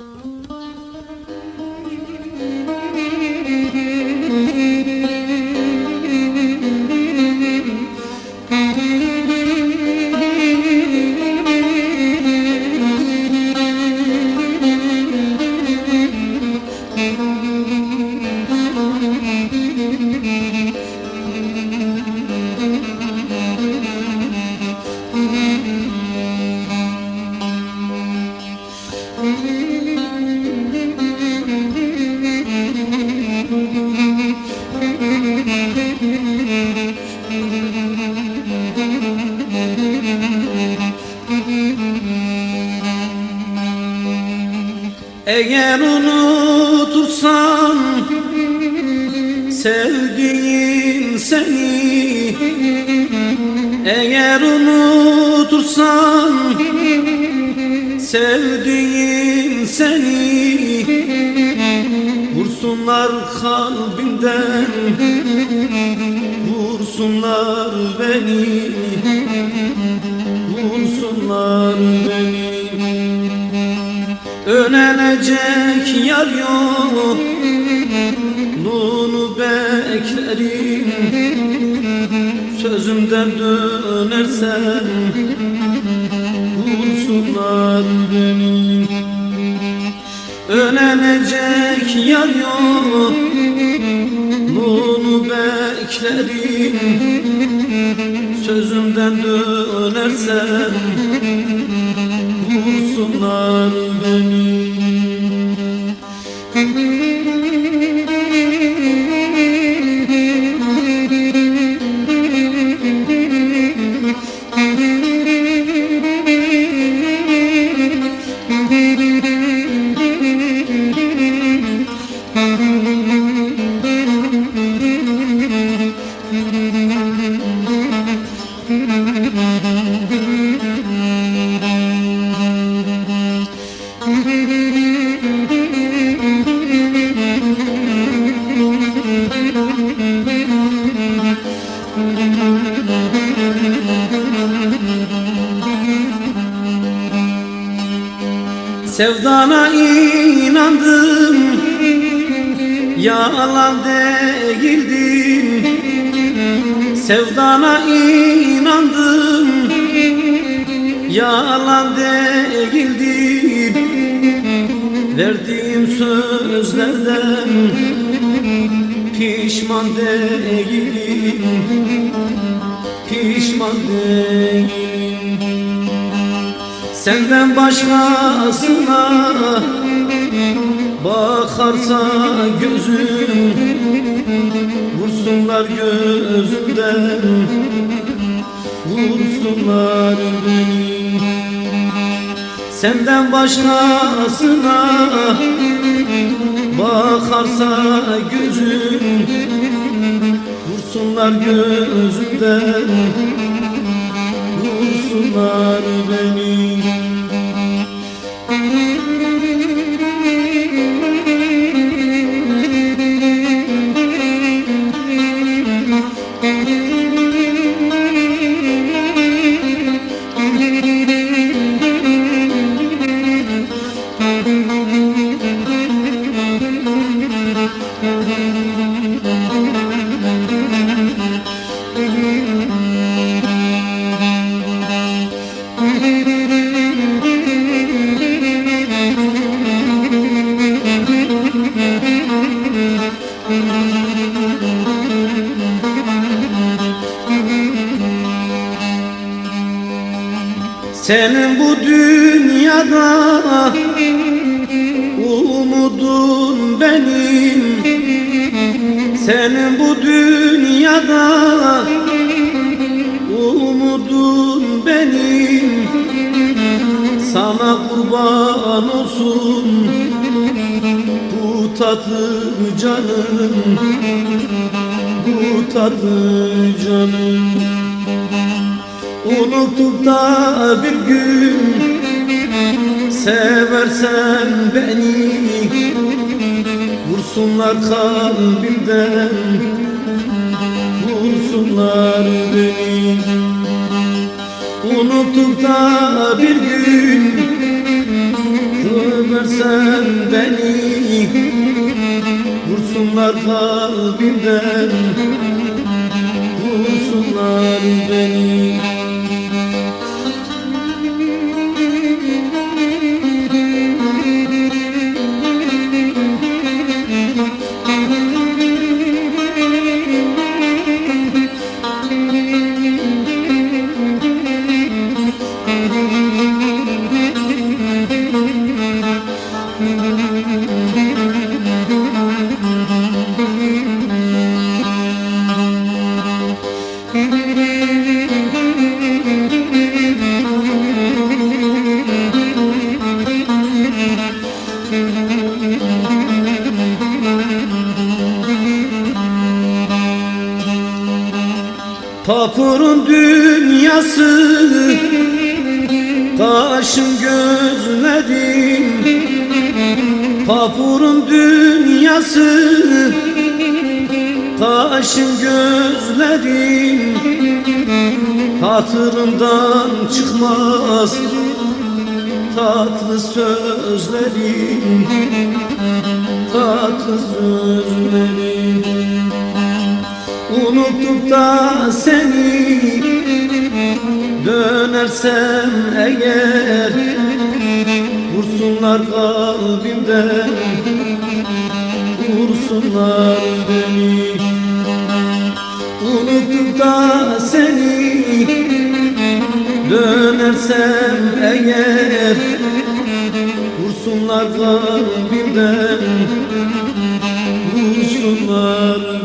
Mm-hmm. Eğer unutursan sevdiğin seni Eğer unutursan sevdiğin seni Vursunlar kalbimden Vursunlar beni Vursunlar beni Önenecek yar yok. Nunu beklerim. Sözümden dönersen Vursunlar beni Önenecek yar yok. Nunu beklerim. Sözümden dönersen Vursunlar beni Sevdana inandım Yalan değildin. Sevdana inandım Yalan değildin. Verdiğim sözlerden Pişman değilim. Pişman değilim. Senden başkasına Bakarsa gözüm Vursunlar gözümden Vursunlar beni. Senden başkasına Bakarsa gözüm Vursunlar gözümden Vursunlar beni Senin bu dünyada umudun benim. Senin bu dünyada umudun benim. Sana kurban olsun tatlı canım Bu tatlı canım. Unutup da bir gün Seversen beni Vursunlar kalbimden Vursunlar beni. Unutup da bir gün Vursunlar kalbimden Papurun dünyası Taşın gözlerim Papurun dünyası Taşın gözlerim Hatırımdan çıkmaz Tatlı sözlerim Tatlı sözlerim Unuttuk da seni Dönersem eğer Vursunlar kalbimden Vursunlar beni. Unuttuk da seni Dönersem eğer Vursunlar kalbimden Vursunlar